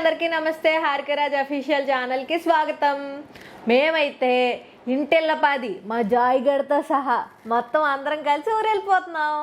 అందరికీ నమస్తే. హారికరాజ్ అఫీషియల్ ఛానల్కి స్వాగతం. మేమైతే ఇంటిల్లపాది మా జాయిగడ్తో సహా మొత్తం అందరం కలిసి ఊరు వెళ్ళిపోతున్నాం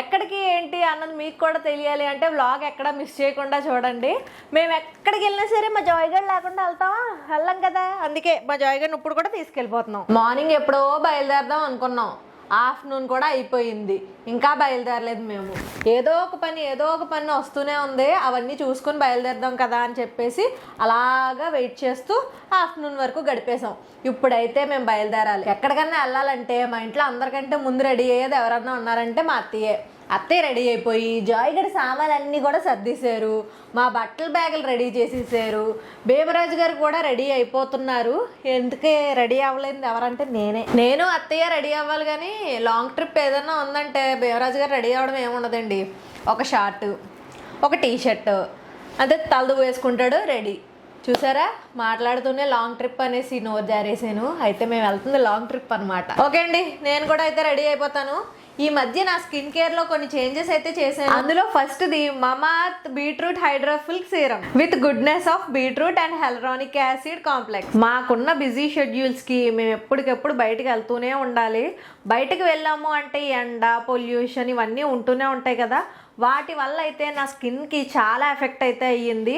ఎక్కడికి ఏంటి అన్నది మీకు కూడా తెలియాలి అంటే వ్లాగ్ ఎక్కడ మిస్ చేయకుండా చూడండి. మేము ఎక్కడికి వెళ్ళినా సరే మా జాయిగడ్ లేకుండా వెళ్తామా? వెళ్ళాం కదా. అందుకే మా జాయిగడ్ ఇప్పుడు కూడా తీసుకెళ్ళిపోతున్నాం. మార్నింగ్ ఎప్పుడో బయలుదేరదాం అనుకున్నాం. ఆఫ్టర్నూన్ కూడా అయిపోయింది. ఇంకా బయలుదేరలేదు మేము. ఏదో ఒక పని ఏదో ఒక పని వస్తూనే ఉంది. అవన్నీ చూసుకొని బయలుదేరదాం కదా అని చెప్పేసి అలాగా వెయిట్ చేస్తూ ఆఫ్టర్నూన్ వరకు గడిపేసాం ఇప్పుడైతే మేము బయలుదేరాలి. ఎక్కడికన్నా వెళ్ళాలంటే మా ఇంట్లో అందరికంటే ముందు రెడీ అయ్యేది ఎవరన్నా ఉన్నారంటే మా అత్తయ్యే. అత్తయ్య రెడీ అయిపోయి జాయిగడ సామాన్లు అన్నీ కూడా సర్దేశారు. మా బట్టల బ్యాగులు రెడీ చేసేసారు భీమరాజు గారు కూడా రెడీ అయిపోతున్నారు. ఎందుకే రెడీ అవ్వలేదు? ఎవరంటే నేనే. నేను అత్తయ్య రెడీ అవ్వాలి కానీ లాంగ్ ట్రిప్ ఏదైనా ఉందంటే భీమరాజు గారు రెడీ అవ్వడం ఏముండదండి. ఒక షార్ట్ ఒక టీ షర్ట్ తలదు వేసుకుంటాడు రెడీ. చూసారా? మాట్లాడుతూనే లాంగ్ ట్రిప్ అనేసి నోరు జారేసాను అయితే మేము వెళ్తుంది లాంగ్ ట్రిప్ అనమాట ఓకే అండి నేను కూడా అయితే రెడీ అయిపోతాను. ఈ మధ్య నా స్కిన్ కేర్లో కొన్ని చేంజెస్ అయితే చేశాను. అందులో first the Mamaearth beetroot hydrafill serum. With goodness of beetroot and hyaluronic acid complex. మాకున్న బిజీ షెడ్యూల్స్కి మేము ఎప్పటికెప్పుడు బయటకు వెళ్తూనే ఉండాలి. బయటకు వెళ్ళాము అంటే ఎండ పొల్యూషన్ ఇవన్నీ ఉంటూనే ఉంటాయి కదా. వాటి వల్ల అయితే నా స్కిన్కి చాలా ఎఫెక్ట్ అయితే అయ్యింది.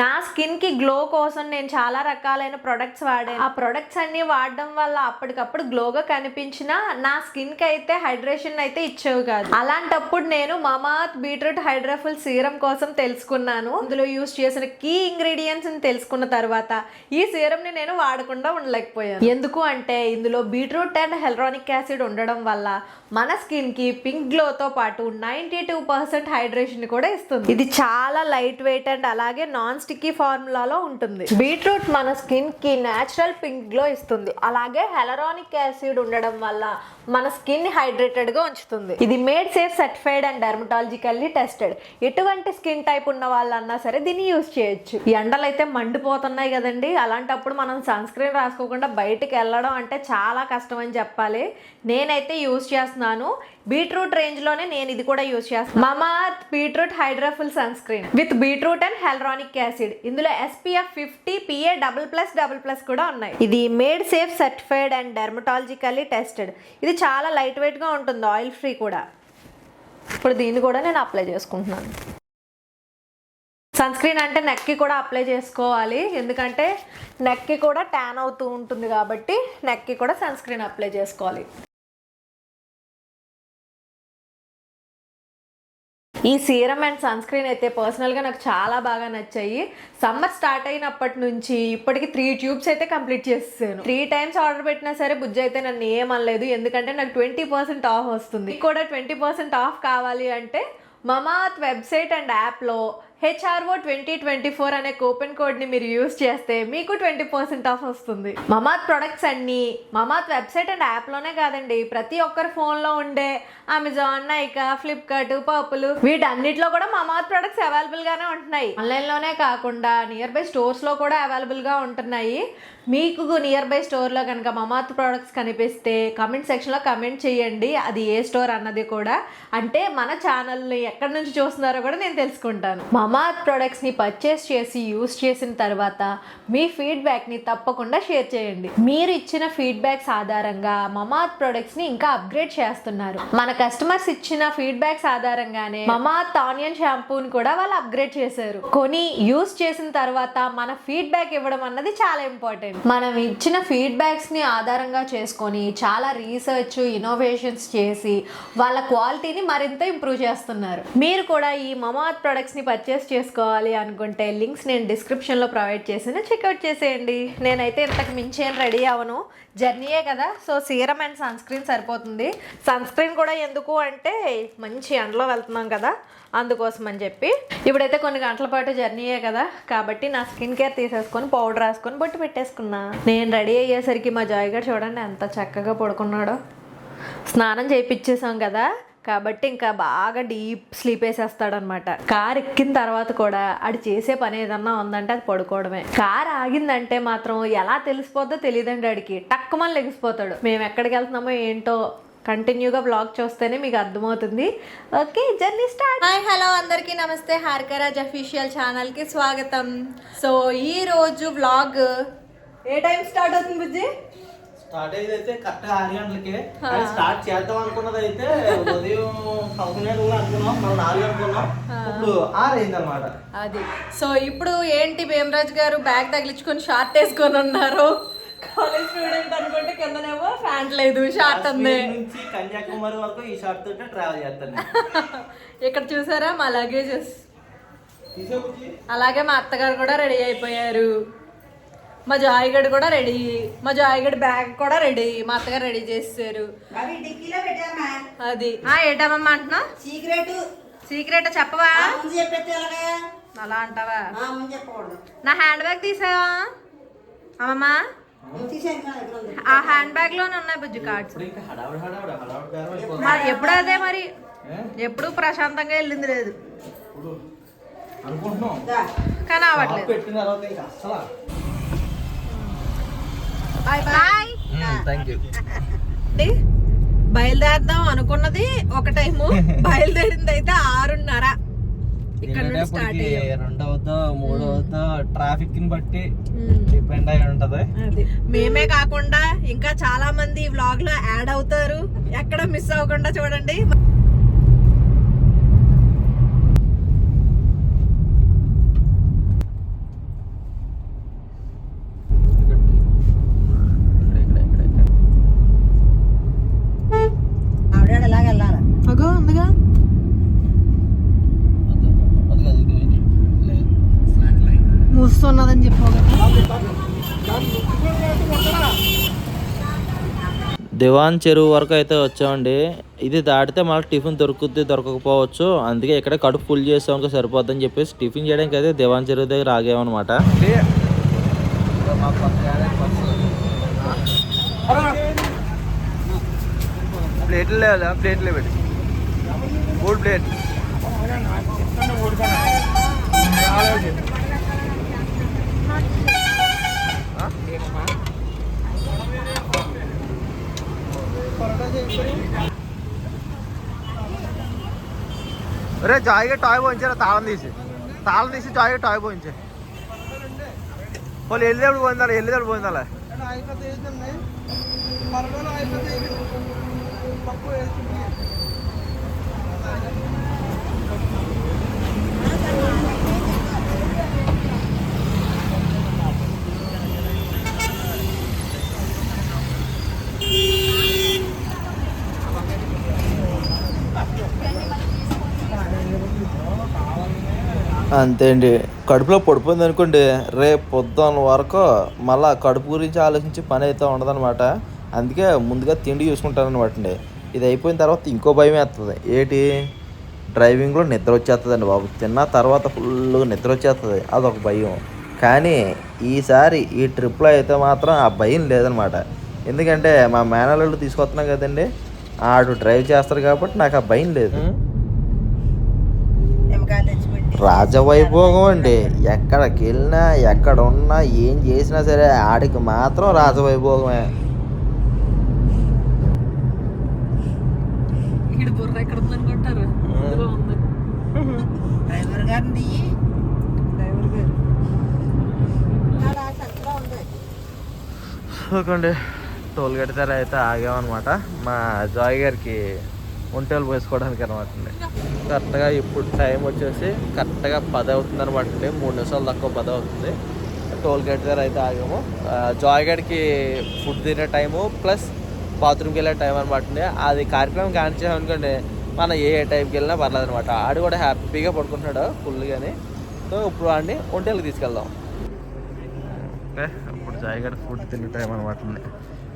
నా స్కిన్కి గ్లో కోసం నేను చాలా రకాలైన ప్రొడక్ట్స్ వాడాను. ఆ ప్రొడక్ట్స్ అన్నీ వాడడం వల్ల అప్పటికప్పుడు గ్లోగా కనిపించిన నా స్కిన్కి అయితే హైడ్రేషన్ అయితే ఇచ్చేవి కాదు. అలాంటప్పుడు నేను మమాత్ బీట్రూట్ హైడ్రాఫుల్ సీరం కోసం తెలుసుకున్నాను. అందులో యూస్ చేసిన కీ ఇంగ్రీడియంట్స్ని తెలుసుకున్న తర్వాత ఈ సీరంని నేను వాడకుండా ఉండలేకపోయాను. ఎందుకు అంటే ఇందులో బీట్రూట్ అండ్ హెల్రానిక్ యాసిడ్ ఉండడం వల్ల మన స్కిన్కి పింక్ గ్లోతో పాటు నైంటీ టూ పర్సెంట్ హైడ్రేషన్ కూడా ఇస్తుంది. ఇది చాలా లైట్ వెయిట్ అండ్ అలాగే నాన్ స్టిక్కీ ఫార్ములాలో ఉంటుంది. బీట్రూట్ మన స్కిన్కి నేచురల్ పింక్ గ్లో ఇస్తుంది. అలాగే హెలరానిక్ యాసిడ్ ఉండడం వల్ల మన స్కిన్ హైడ్రేటెడ్గా ఉంచుతుంది. ఇది made safe certified and dermatologically tested. ఎటువంటి స్కిన్ టైప్ ఉన్న వాళ్ళన్నా సరే దీన్ని యూజ్ చేయొచ్చు. ఈ ఎండలు అయితే మండిపోతున్నాయి కదండి. అలాంటప్పుడు మనం సన్ స్క్రీన్ రాసుకోకుండా బయటికి వెళ్ళడం అంటే చాలా కష్టం అని చెప్పాలి. నేనైతే యూస్ చేస్తున్నాను. బీట్రూట్ రేంజ్లోనే నేను ఇది కూడా యూస్ చేస్తాను Mamaearth beetroot hydrafill sunscreen with beetroot and hyaluronic acid. ఇందులో SPF fifty PA double plus double plus కూడా ఉన్నాయి. ఇది made safe certified and dermatologically tested. ఇది చాలా లైట్ వెయిట్గా ఉంటుంది ఆయిల్ ఫ్రీ కూడా. ఇప్పుడు దీన్ని కూడా నేను అప్లై చేసుకుంటున్నాను. సన్ స్క్రీన్ అంటే నెక్కి కూడా అప్లై చేసుకోవాలి. ఎందుకంటే నెక్కి కూడా ట్యాన్ అవుతూ ఉంటుంది కాబట్టి నెక్కి కూడా సన్ స్క్రీన్ అప్లై చేసుకోవాలి. ఈ సీరం అండ్ సన్ స్క్రీన్ అయితే పర్సనల్గా నాకు చాలా బాగా నచ్చాయి. సమ్మర్ స్టార్ట్ అయినప్పటి నుంచి ఇప్పటికి త్రీ ట్యూబ్స్ అయితే కంప్లీట్ చేసేసాను. త్రీ టైమ్స్ ఆర్డర్ పెట్టినా సరే బుజ్జి అయితే నన్ను ఏమనలేదు ఎందుకంటే నాకు ట్వంటీ పర్సెంట్ ఆఫ్ వస్తుంది. కూడా ట్వంటీ పర్సెంట్ ఆఫ్ కావాలి అంటే మమాత్ వెబ్సైట్ అండ్ యాప్లో హెచ్ఆర్ఓ ట్వంటీ ట్వంటీ ఫోర్ అనే కూపన్ కోడ్ని మీరు యూస్ చేస్తే మీకు ట్వంటీ పర్సెంట్ ఆఫ్ వస్తుంది. మమాత్ ప్రొడక్ట్స్ అన్నీ మమాత్ వెబ్సైట్ అండ్ యాప్లోనే కాదండి. ప్రతి ఒక్కరి ఫోన్లో ఉండే అమెజాన్ నైకా ఫ్లిప్కార్ట్ పర్పుల్ వీటన్నిటిలో కూడా మమాత్ ప్రొడక్ట్స్ అవైలబుల్గానే ఉంటున్నాయి. ఆన్లైన్లోనే కాకుండా నియర్ బై స్టోర్స్లో కూడా అవైలబుల్గా ఉంటున్నాయి. మీకు నియర్ బై స్టోర్లో కనుక మమాత్ ప్రోడక్ట్స్ కనిపిస్తే కమెంట్ సెక్షన్లో కమెంట్ చేయండి. అది ఏ స్టోర్ అన్నది కూడా. అంటే మన ఛానల్ని ఎక్కడి నుంచి చూస్తున్నారో కూడా నేను తెలుసుకుంటాను. మమాత్ ప్రోడక్ట్స్ని పర్చేస్ చేసి యూస్ చేసిన తర్వాత మీ ఫీడ్బ్యాక్ని తప్పకుండా షేర్ చేయండి. మీరు ఇచ్చిన ఫీడ్బ్యాక్స్ ఆధారంగా మమాత్ ప్రోడక్ట్స్ని ఇంకా అప్గ్రేడ్ చేస్తున్నారు. మన కస్టమర్స్ ఇచ్చిన ఫీడ్బ్యాక్స్ ఆధారంగానే మమాత్ ఆనియన్ షాంపూని కూడా వాళ్ళు అప్గ్రేడ్ చేశారు. కొని యూస్ చేసిన తర్వాత మన ఫీడ్బ్యాక్ ఇవ్వడం అన్నది చాలా ఇంపార్టెంట్ మనం ఇచ్చిన ఫీడ్బ్యాక్స్ని ఆధారంగా చేసుకొని చాలా రీసెర్చ్ ఇన్నోవేషన్స్ చేసి వాళ్ళ క్వాలిటీని మరింత ఇంప్రూవ్ చేస్తున్నారు. మీరు కూడా ఈ మమాత్ ప్రొడక్ట్స్ని పర్చేస్ పర్చేస్ చేసుకోవాలి అనుకుంటే లింక్స్ నేను డిస్క్రిప్షన్లో ప్రొవైడ్ చేసిన చెక్అవుట్ చేసేయండి. నేనైతే ఇంతకు మించి ఏం రెడీ అవను జర్నీయే కదా. So serum and sunscreen సరిపోతుంది. సన్ స్క్రీన్ కూడా ఎందుకు అంటే మంచి ఎండలో వెళ్తున్నాం కదా. అందుకోసం అని చెప్పి. ఇప్పుడైతే కొన్ని గంటల పాటు జర్నీయే కదా. కాబట్టి నా స్కిన్ కేర్ తీసేసుకొని పౌడర్ రాసుకొని బొట్టు పెట్టేసుకున్నా. నేను రెడీ అయ్యేసరికి మా జాయ్ గారు చూడండి ఎంత చక్కగా పడుకున్నాడో. స్నానం చేయించేసాం కదా. కాబట్టి ఇంకా బాగా డీప్ స్లీప్ వేసేస్తాడనమాట. కార్ ఎక్కిన తర్వాత కూడా ఆడు చేసే పని ఏదన్నా ఉందంటే అది పడుకోవడమే. కార్ ఆగిందంటే మాత్రం ఎలా తెలిసిపోద్దో తెలియదండి ఆడికి. టక్కుమని లెగిసిపోతాడు. మేము ఎక్కడికి వెళ్తున్నామో ఏంటో కంటిన్యూగా బ్లాగ్ చూస్తేనే మీకు అర్థమవుతుంది. Okay journey start. Hi hello అందరికీ నమస్తే. హార్కరాజ్ అఫీషియల్ ఛానల్కి స్వాగతం. సో ఈ రోజు బ్లాగ్ ఏ టైం స్టార్ట్ అవుతుంది బుజ్జి? స్టార్ట్ అయ్యేది అయితే కరెక్ట్ ఆరు గంటలకి. స్టార్ట్ చేద్దాం అనుకున్నది అయితే ఉదయం పదకొండు కూడా అనుకున్నాం మనం నాలుగు అనుకున్నాం. ఇప్పుడు ఆరు అయింది అనమాట అది. సో ఇప్పుడు ఏంటి భీమరాజ్ గారు బ్యాగ్ తగిలించుకొని షార్ట్ వేసుకొని ఉన్నారు? కాలేజ్ స్టూడెంట్ అనుకుంటే కిందనేమో ప్యాంట్ లేదు షార్ట్ ఉంది. నుంచి కన్యాకుమారి వరకు ఈ షార్ట్ తోటే ట్రావెల్ చేస్తాను ఇక్కడ చూసారా మా లగేజెస్ అలాగే మా అత్తగారు కూడా రెడీ అయిపోయారు. మా జాయిగడ్ కూడా రెడీ. మా జాయిగడ్ బ్యాగ్ కూడా రెడీ. మా అత్తగారు రెడీ పెట్టామా అది. ఆ ఏటమ్మా అంటున్నా సీక్రెట్. సీక్రెట్ చెప్పవా? అలా అంటావా? ఆ ముందు చెప్పకూడదు. నా హ్యాండ్ బ్యాగ్ తీసావా? అమ్మమ్మా? ఆ హ్యాండ్ బ్యాగ్లోనే ఉన్నాయి బుజ్జి కార్డ్స్. ఎప్పుడు అదే మరి? ఎప్పుడు ప్రశాంతంగా వెళ్ళింది లేదు. కానీ అవ్వట్లేదు. బాయ్ బాయ్ థ్యాంక్ యూ బయలుదేరదాం అనుకున్నది ఒక టైము. బయలుదేరింది అయితే ఆరున్నర ఇక్కడ నుండి స్టార్ట్ అయ్యాం. రెండు అవుతా మూడు అవుతా ట్రాఫిక్ని బట్టి ఉమ్, డిపెండ్ అయి ఉంటది. మేమే కాకుండా ఇంకా చాలా మంది ఈ వ్లాగ్లో యాడ్ అవుతారు. ఎక్కడ మిస్ అవ్వకుండా చూడండి ఇక్కడ ఇక్కడ ఇక్కడ ఇక్కడ ఆవిడ ఎలాగ వెళ్ళాలి అగో ఉందిగా అది కాదు ఇది ఇది. లేదు ఫ్లాట్ లైన్ మూస్తున్నదని చెప్పగా దివాన్ చెరువు వరకు అయితే వచ్చామండి. ఇది దాటితే మళ్ళీ టిఫిన్ దొరుకుద్ది దొరకకపోవచ్చు. అందుకే ఇక్కడ కడుపు ఫుల్ చేసాం సరిపోద్దని చెప్పేసి టిఫిన్ చేయడానికి అయితే దివాన్ చెరువు దగ్గర ఆగామన్నమాట. ప్లేట్లు లేదా ప్లేట్లే పెట్టి. మూడు ప్లేట్ రే జాయిగా టాయ్ పోయించారా తాళం తీసి తాళం తీసి జాయిగా టాయ్ పోయించే వాళ్ళు వెళ్ళేప్పుడు పోయిందా వెళ్ళేటప్పుడు పోయిందా అంతే అండి కడుపులో పడిపోయింది అనుకోండి రేపు పొద్దున్న వరకు మళ్ళా కడుపు గురించి ఆలోచించి పని అయితే ఉండదన్నమాట. అందుకే ముందుగా తిండి చూసుకుంటాను అనమాట అండి ఇది అయిపోయిన తర్వాత ఇంకో భయం వేస్తుంది ఏంటి? డ్రైవింగ్లో నిద్ర వచ్చేస్తుందండి బాబు. తిన్న తర్వాత ఫుల్గా నిద్ర వచ్చేస్తుంది అదొక భయం. కానీ ఈసారి ఈ ట్రిప్లో అయితే మాత్రం ఆ భయం లేదనమాట ఎందుకంటే మా మేనల్లుడు తీసుకొస్తున్నాం కదండి. ఆడు డ్రైవ్ చేస్తారు కాబట్టి నాకు ఆ భయం లేదు. రాజవైభోగం అండి. ఎక్కడికి వెళ్ళినా ఎక్కడ ఉన్నా ఏం చేసినా సరే ఆడికి మాత్రం రాజవైభోగమే. ఉంది. చూడండి టోల్ గేట్ దగ్గర అయితే ఆగామన్నమాట. మా జాయ్ గారికి ఒంటేలు పోసుకోవడానికి అనమాట కరెక్ట్గా ఇప్పుడు టైం వచ్చేసి కరెక్ట్గా పది అవుతుంది అనమాట అండి మూడు నిమిషాలు తక్కువ పది అవుతుంది. టోల్ గేట్ దగ్గర అయితే ఆగాము. ఆ, జాయ్ ఫుడ్ తినే టైము ప్లస్ బాత్రూమ్కి వెళ్ళే టైం అనమాట అండి అది కార్యక్రమం కానిచ్చామనుకోండి మనం ఏ ఏ టైంకి వెళ్ళినా పర్లేదు అనమాట ఆడు కూడా హ్యాపీగా పడుకుంటున్నాడు ఫుల్గాని. సో ఇప్పుడు వాడిని ఒంటేలకు తీసుకెళ్దాం. ఇప్పుడు జాయిగడ ఫుడ్ తినే టైం అనమాట అండి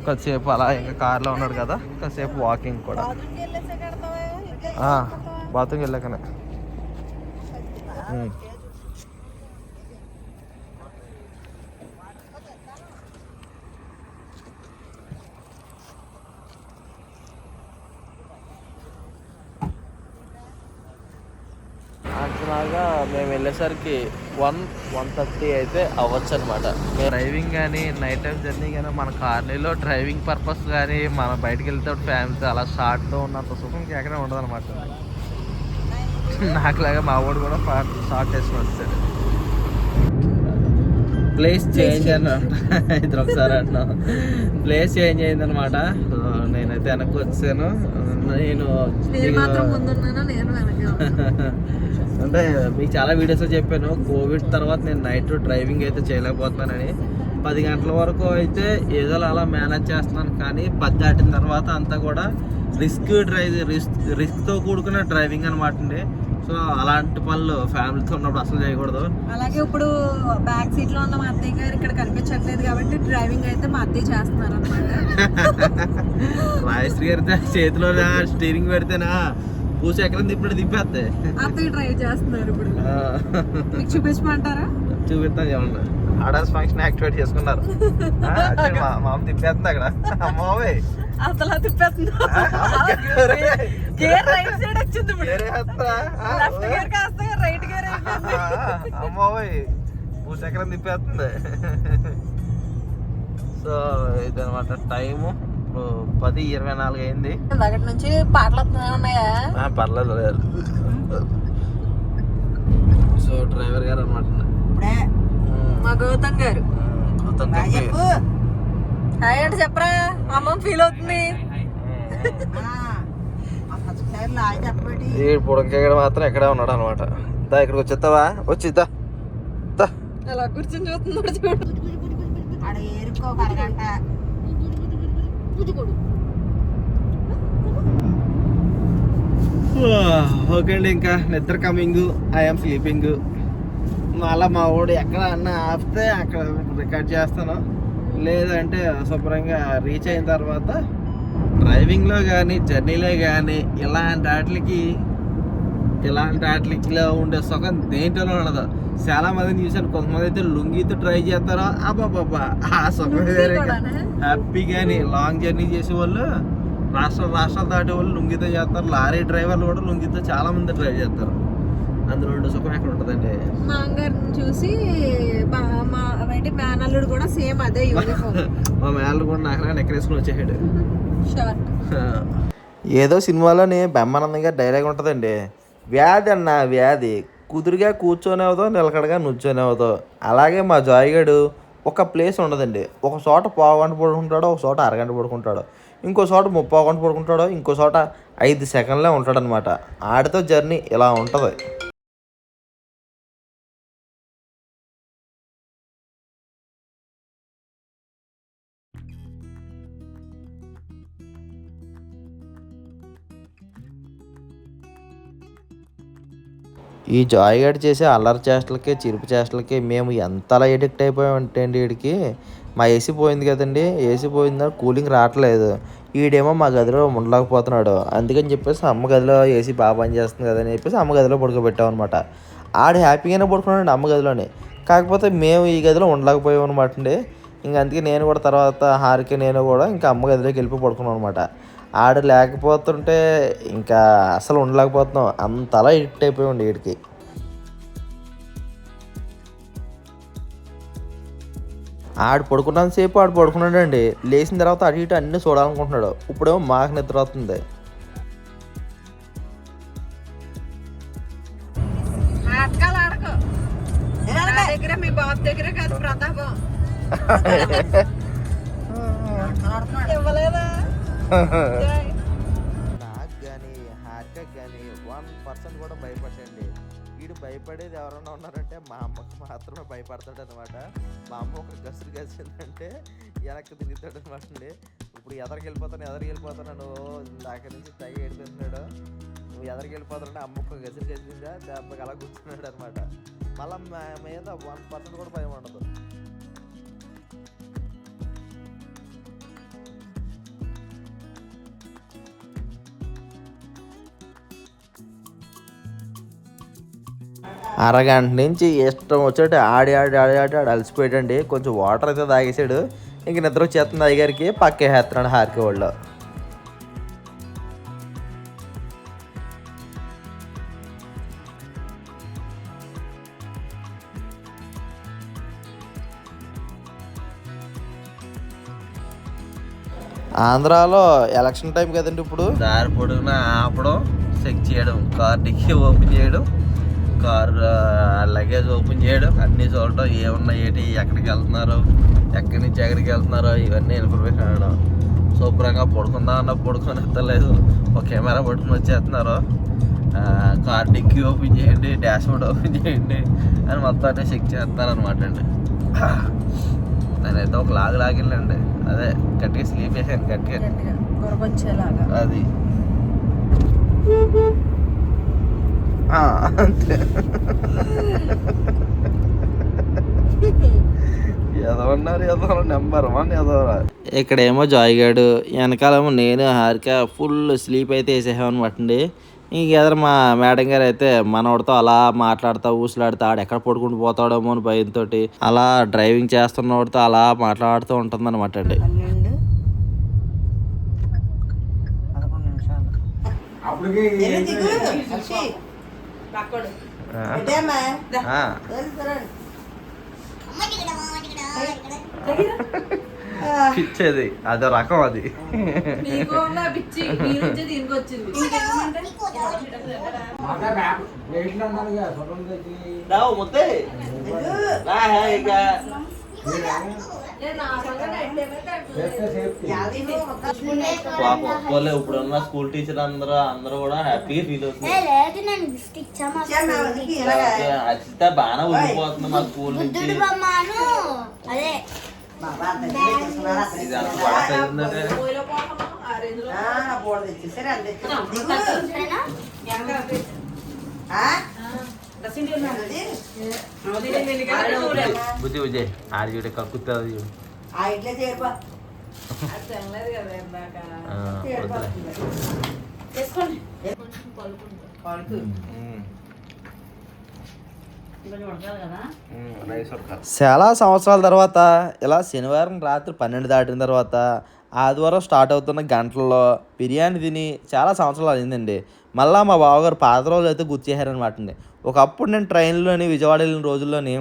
కొద్దిసేపు అలా ఇంకా కార్లో ఉన్నాడు కదా కొద్దిసేపు వాకింగ్ కూడా. బాత్రూమ్కి వెళ్ళాకనే యాక్చువల్గా మేము వెళ్ళేసరికి వన్ వన్ థర్టీ అయితే అవ్వచ్చు అనమాట డ్రైవింగ్ కానీ నైట్ టైం జర్నీ కానీ మన కార్నీలో డ్రైవింగ్ పర్పస్ కానీ మనం బయటకు వెళ్తే ఫ్యామిలీతో అలా షార్ట్తో ఉన్నంత సుఖం ఎక్కడ ఉండదు అనమాట నాకులాగా మా వాడు కూడా షార్ట్ వేసుకుని వస్తాడు. ప్లేస్ చేంజ్ అన్న ఇద్దరు ఒకసారి అంటున్నాం ప్లేస్ చేంజ్ అయింది అనమాట నేనైతే వెనక్కి వచ్చాను. నేను అంటే మీకు చాలా వీడియోస్లో చెప్పాను కోవిడ్ తర్వాత నేను నైట్ డ్రైవింగ్ అయితే చేయలేకపోతున్నానని. పది గంటల వరకు అయితే ఏదో అలా మేనేజ్ చేస్తున్నాను కానీ పది దాటిన తర్వాత అంతా కూడా రిస్క్ డ్రైవ్ రిస్క్ రిస్క్తో కూడుకున్న డ్రైవింగ్ అనమాట అండి. సో అలాంటి పనులు ఫ్యామిలీతో ఉన్నప్పుడు అసలు చేయకూడదు. అలాగే ఇప్పుడు బ్యాక్ సీట్లో ఉన్న మా అత్తయ్య గారు ఇక్కడ కనిపించట్లేదు కాబట్టి డ్రైవింగ్ అయితే మా అత్తయ్య చేస్తున్నారు అనమాట రాజశ్రీ గారి చేతిలో స్టీరింగ్ పెడితేనా? పూస ఎక్కడ తిప్పుడు తిప్పేస్తే అత్తయ్య డ్రైవ్ చేస్తున్నారు ఇప్పుడు. మీకు చూపించమంటారా? చూపిస్తాను చూడండి ఆర్డర్స్ ఫంక్షన్ యాక్టివేట్ చేసుకున్నారు. మా మామ తిప్పేస్తుంది అక్కడ. అమ్మోయ్ అసలు తిప్పేస్తుంది గేర్ రైట్ సైడ్ వచ్చింది ఇప్పుడు. లెఫ్ట్. గేర్ కాస్త రైట్ గేర్ అమ్మోయ్ భూచక్రం తిప్పేస్తుంది సో ఇదనమాట టైము. ఇప్పుడు పది ఇరవై నాలుగు అయింది. అక్కడి నుంచి పాటలు వస్తూనే ఉన్నాయా ఆ, పర్లేదు లేదు. సో డ్రైవర్ గారు అనమాట మా గౌతమ్ గారు. గౌతమ్. చెప్పు. హాయ్ అంటే చెప్పరా? అమ్మ ఫీల్ అవుతుంది. ఈ పుడంకాయ మాత్రం ఎక్కడే ఉన్నాడు అనమాట. దా ఇక్కడికి వచ్చేస్తావా వచ్చిద్దా దా. అలా కూర్చొని చూస్తున్నాడు చూడు. ఆడ ఓకే అండి ఇంకా నిద్ర కమింగ్ ఐఎమ్ స్లీపింగ్ మళ్ళీ మా వాడు ఎక్కడ అన్నా ఆపితే అక్కడ రికార్డ్ చేస్తాను. లేదంటే శుభ్రంగా రీచ్ అయిన తర్వాత డ్రైవింగ్లో కానీ జర్నీలో కానీ ఇలాంటి వాటికి ఇలాంటి వాటిలో ఉండే సుఖం దేంట్లో ఉండదు. చాలా మందిని చూశాను కొంతమంది అయితే లుంగితో ట్రై చేస్తారో? అబ్బాబ్బా ఆ సుఖం వేరే కూడానా? హ్యాపీ కానీ లాంగ్ జర్నీ చేసే వాళ్ళు రాష్ట్రాలు రాష్ట్రాలు దాటే వాళ్ళు లుంగితో చేస్తారు. లారీ డ్రైవర్లు కూడా లుంగితో చాలా మంది డ్రైవ్ చేస్తారు. అందులో ఉండే సుఖం ఎక్కడ ఉంటుందండి? మా చూసి మా ఏంటి మేనల్లుడు కూడా సేమ్ అదే యూనిఫామ్ మా మేళ్ళు కూడా నాకు ఎక్కడేసుకుని వచ్చేసాడు. షార్ట్. ఏదో సినిమాలోని బ్రహ్మానందంగా డైలాగ్ ఉంటుందండి. వ్యాధి అన్న వ్యాధి కుదురుగా కూర్చొనేవదో నిలకడగా నుంచొనేవదో అలాగే మా జాయిగాడు ఒక ప్లేస్ ఉండదండి. ఒక చోట పావు గంట పడుకుంటాడో ఒక చోట అరగంట పడుకుంటాడో ఇంకో చోట ముప్పై గంట పడుకుంటాడో ఇంకో చోట ఐదు సెకండ్లే ఉంటాడనమాట ఆడితో జర్నీ ఇలా ఉంటుంది. ఈ జాయిగాడ్ చేసే అల్లరి చేష్టలకి చిరుపు చేష్టలకి మేము ఎంతలా ఎడిక్ట్ అయిపోయామంటే అండి వీడికి? మా ఏసీ పోయింది కదండి. ఏసీ పోయిందా? కూలింగ్ రావట్లేదు. వీడేమో మా గదిలో ఉండలేకపోతున్నాడు. అందుకని చెప్పేసి అమ్మ గదిలో ఏసీ బాగా పనిచేస్తుంది కదా అని చెప్పేసి అమ్మ గదిలో పడుకోబెట్టాం అనమాట ఆడు హ్యాపీగానే పడుకున్నాడు అమ్మ గదిలోనే. కాకపోతే మేము ఈ గదిలో ఉండలేకపోయాం అనమాట అండి. ఇంక అందుకే నేను కూడా తర్వాత హారిక నేను కూడా ఇంకా అమ్మ గదిలోకి వెళ్ళిపోయి పడుకున్నాం అనమాట ఆడు లేకపోతుంటే ఇంకా అసలు ఉండలేకపోతున్నాం. అంతలా ఎడిక్ట్ అయిపోయి వీడికి ఆడు పడుకున్నంత సేపు ఆడు పడుకున్నాడండి. లేచిన తర్వాత అటు ఇటు అన్నీ చూడాలనుకుంటున్నాడు. ఇప్పుడేమో మాకు నిద్ర నా దగ్గర మీ బాబు దగ్గర కాదు ప్రతాపం. నాకు కానీ హార్కకి కానీ వన్ పర్సెంట్ కూడా భయపడండి వీడు భయపడేది ఎవరైనా ఉన్నారంటే మా అమ్మకి మాత్రమే భయపడతాడు అనమాట మా అమ్మ ఒక గసురు గసిందంటే వెనక్కి తిరుగుతాడు అనమాట అండి ఇప్పుడు ఎదరికి వెళ్ళిపోతాను ఎదరికి వెళ్ళిపోతాను అక్కడి దాకా నుంచి తెగ ఏడిపిస్తున్నాడు నువ్వు ఎదరికి వెళ్ళిపోతానంటే అమ్మ ఒక గసురు గసిందా దెబ్బకి అలా కూర్చున్నాడు అనమాట మళ్ళీ మీద వన్ పర్సెంట్ కూడా భయం ఉండదు. అరగంట నుంచి ఇష్టం వచ్చేటట్టు ఆడి ఆడి ఆడి ఆడి ఆడి అలసిపోయాడండి. కొంచెం వాటర్ అయితే తాగేసాడు ఇంక నిద్ర వచ్చేస్తుంది అయ్యగారికి పక్కేసేస్తున్నాడు హార్కే వాళ్ళు. ఆంధ్రాలో ఎలక్షన్ టైం కదండి ఇప్పుడు? దారి పొడుగున ఆపడం చెక్ చేయడం కార్డుకి ఓపెన్ చేయడం. కార్ లగేజ్ ఓపెన్ చేయడం. అన్నీ చూడటం ఏమున్నా ఏంటి ఎక్కడికి వెళ్తున్నారు ఎక్కడి నుంచి ఎక్కడికి వెళ్తున్నారో ఇవన్నీ ఇన్ఫర్మేషన్ అడగడం. శుభ్రంగా పడుకుందా అన్న పడుకొని ఎత్తలేదు ఒక కెమెరా పట్టుకుని వచ్చేస్తున్నారు. కార్ డిక్కీ ఓపెన్ చేయండి డాష్ బోర్డ్ ఓపెన్ చేయండి అని మొత్తం అంటే చెక్ చేస్తున్నారు అనమాట అండి. నేనైతే ఒక లాగ్ లాగిల్లండి అదే గట్టిగా స్లీప్ వేసాను గట్టిగా. అది. అంతే. ఎదవన్నారు ఎదవ నెంబర్ వన్ ఇక్కడేమో జాయ్ గాడు వెనకాలేమో నేను హారిక ఫుల్ స్లీప్ అయితే వేసేసామన్నమాట అండి. ఇంక ఎదురు మా మేడం గారు అయితే మనోడితో అలా మాట్లాడుతా ఊసులాడుతా ఆడు ఎక్కడ పడుకుంటూ పోతాడేమో అని భయంతో అలా డ్రైవింగ్ చేస్తున్నవాడితో అలా మాట్లాడుతూ ఉంటుంది అనమాట అండి. పన్నెండు పిచ్చేది. అదో రకం అది. మొత్తం పోలే ఇప్పుడు ఉన్న స్కూల్ టీచర్ అందరూ అందరూ కూడా హ్యాపీగా ఫీల్ అవుతుంది ఇలాగా? అచ్చిత బాగా ఉడిపోతుంది మా స్కూల్ నుంచి. బుద్ధుడు బుద్ధి ఆడి చూడే కక్కుతుంది చూడు. చాలా సంవత్సరాల తర్వాత ఇలా శనివారం రాత్రి పన్నెండు దాటిన తర్వాత ఆదివారం స్టార్ట్ అవుతున్న గంటల్లో బిర్యానీ తిని చాలా సంవత్సరాలు అయిందండి. మళ్ళా మా బావగారు పాత రోజులు అయితే గుర్తు చేశారనమాట అండి. ఒకప్పుడు నేను ట్రైన్లోని విజయవాడ వెళ్ళిన రోజుల్లోని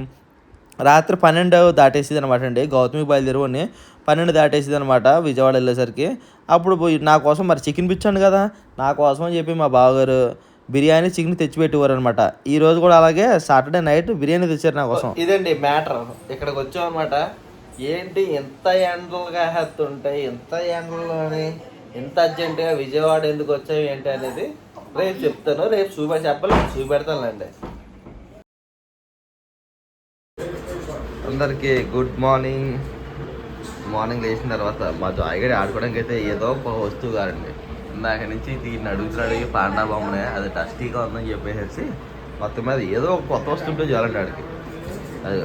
రాత్రి పన్నెండు దాటేసేది అనమాట అండి. గౌతమి బయలుదేరుని పన్నెండు దాటేసేది అనమాట విజయవాడ వెళ్ళేసరికి. అప్పుడు పోయి నా కోసం మరి చికెన్ పిచ్చాను కదా నా కోసం అని చెప్పి మా బావగారు బిర్యానీ చికెన్ తెచ్చిపెట్టేవారు అనమాట ఈ రోజు కూడా అలాగే సాటర్డే నైట్ బిర్యానీ తెచ్చారు నా కోసం. ఇదండి మ్యాటర్. ఇక్కడికి వచ్చాం అనమాట ఏంటి ఎంత ఎండలుగా హెత్తుంటాయి ఎంత ఎండలోని ఎంత అర్జెంటుగా విజయవాడ ఎందుకు వచ్చాయి ఏంటి అనేది రేపు చెప్తాను రేపు చూప చెప్పలేదు చూపెడతానులేండి. అందరికీ గుడ్ మార్నింగ్. మార్నింగ్ లేచిన తర్వాత మా జాయిగడి ఆడుకోవడానికి అయితే ఏదో ఒక వస్తువు కాదండి. ఇందాక నుంచి దీన్ని అడుగుతున్నాడు పాండా బొమ్మనే అది టస్టీగా ఉందని చెప్పేసి మొత్తం మీద ఏదో ఒక కొత్త వస్తువు ఉంటే చాలండి ఆడికి. అది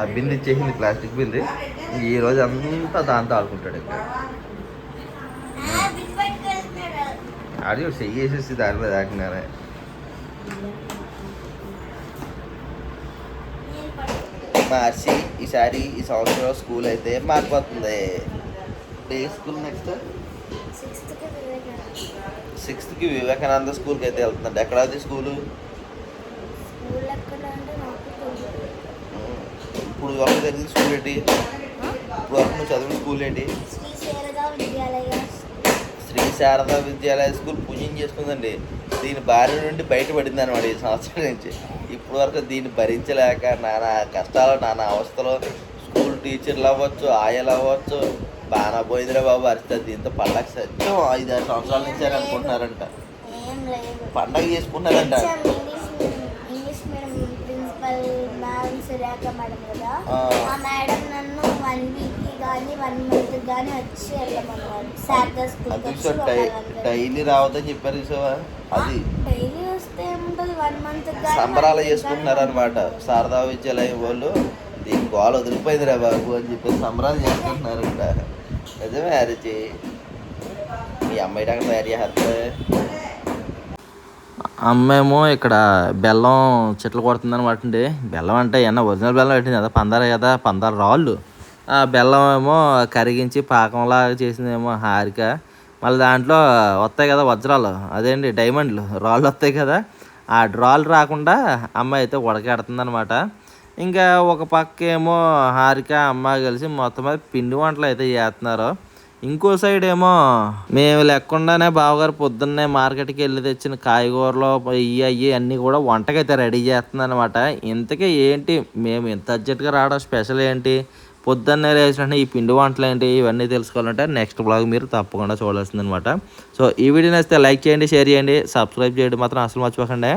ఆ బింది ఇచ్చేసింది ప్లాస్టిక్ బింది. ఈ రోజు అంతా దాంతో ఆడుకుంటాడు ఇంకా. ఆడి చెయ్యి వేసేసి దాని మీద ఆకినానే నేను పట్టు- మార్చి ఈసారి ఈ సంవత్సరం స్కూల్ అయితే మారిపోతుంది. ఏ స్కూల్ నెక్స్ట్? సిక్స్త్కి వివేకానంద. సిక్స్త్కి వివేకానంద స్కూల్కి అయితే వెళ్తుందండి. ఎక్కడ అది స్కూలు. ఇప్పుడు వరకు జరిగిన స్కూల్ ఏంటి? ఇప్పుడు వరకు నువ్వు చదివిన స్కూల్ ఏంటి? శారదా విద్యాలయ స్కూల్ పూజం చేసుకుందండి. దీని బారి నుండి బయటపడింది అనమాట ఈ సంవత్సరం నుంచి. ఇప్పటి వరకు దీన్ని భరించలేక నానా కష్టాలు నానా అవస్థలు. స్కూల్ టీచర్లు అవ్వచ్చు ఆయలు అవ్వచ్చు. బాగా పోయిందిరా బాబు అరిస్తుంది దీంతో పండగ సత్యం ఐదు ఆరు సంవత్సరాల నుంచి అని అనుకుంటున్నారంట. పండగ English principal ma'am Surekha madam కదా. ఆ. కానీ వన్ మంత్ కానీ వచ్చి వెళ్ళమన్నారు. శారదా స్కూల్ అది సో డై డైలీ రావద్దని చెప్పారు చూసావా? అది డైలీ వస్తే ఏముంటుంది? వన్ మంత్ సంబరాలు చేసుకుంటున్నారు అనమాట శారదా విద్యాలయం వాళ్ళు. దీని గోల వదిలిపోయిందిరా బాబు అని చెప్పి సంబరాలు చేసుకుంటున్నారంట నిజమే అరిచి. మీ అమ్మాయి అక్కడ తయారు చేస్తారు? అమ్మేమో ఇక్కడ బెల్లం చెట్లు కొడుతుంది అనమాట అండి. బెల్లం అంటే ఏమన్నా ఒరిజినల్ బెల్లం పెట్టింది కదా పందారు కదా పందారు రాళ్ళు. బెల్లం ఏమో కరిగించి పాకంలా చేసిందేమో హారిక. మళ్ళీ దాంట్లో వస్తాయి కదా వజ్రాలు అదేంటి డైమండ్లు రాళ్ళు వస్తాయి కదా ఆ రాళ్ళు రాకుండా అమ్మాయి అయితే ఉడకెడుతుంది అనమాట ఇంకా ఒక పక్క ఏమో హారిక అమ్మ కలిసి మొత్తం మీద పిండి వంటలు అయితే చేస్తున్నారు. ఇంకో సైడ్ ఏమో మేము లేకుండానే బావగారు పొద్దున్నే మార్కెట్కి వెళ్ళి తెచ్చిన కాయగూరలు ఇవి అవి అన్నీ కూడా వంటకైతే రెడీ చేస్తుంది అనమాట ఇంతకీ ఏంటి మేము ఇంత అర్జెంట్గా రావడం స్పెషల్ ఏంటి? పొద్దున్నే లేచినట్టు ఈ పిండి వంటలు ఏంటి ఇవన్నీ తెలుసుకోవాలంటే నెక్స్ట్ బ్లాగ్ మీరు తప్పకుండా చూడాల్సిందనమాట సో ఈ వీడియో నచ్చితే లైక్ చేయండి షేర్ చేయండి సబ్స్క్రైబ్ చేయడం మాత్రం అసలు మర్చిపోకండి.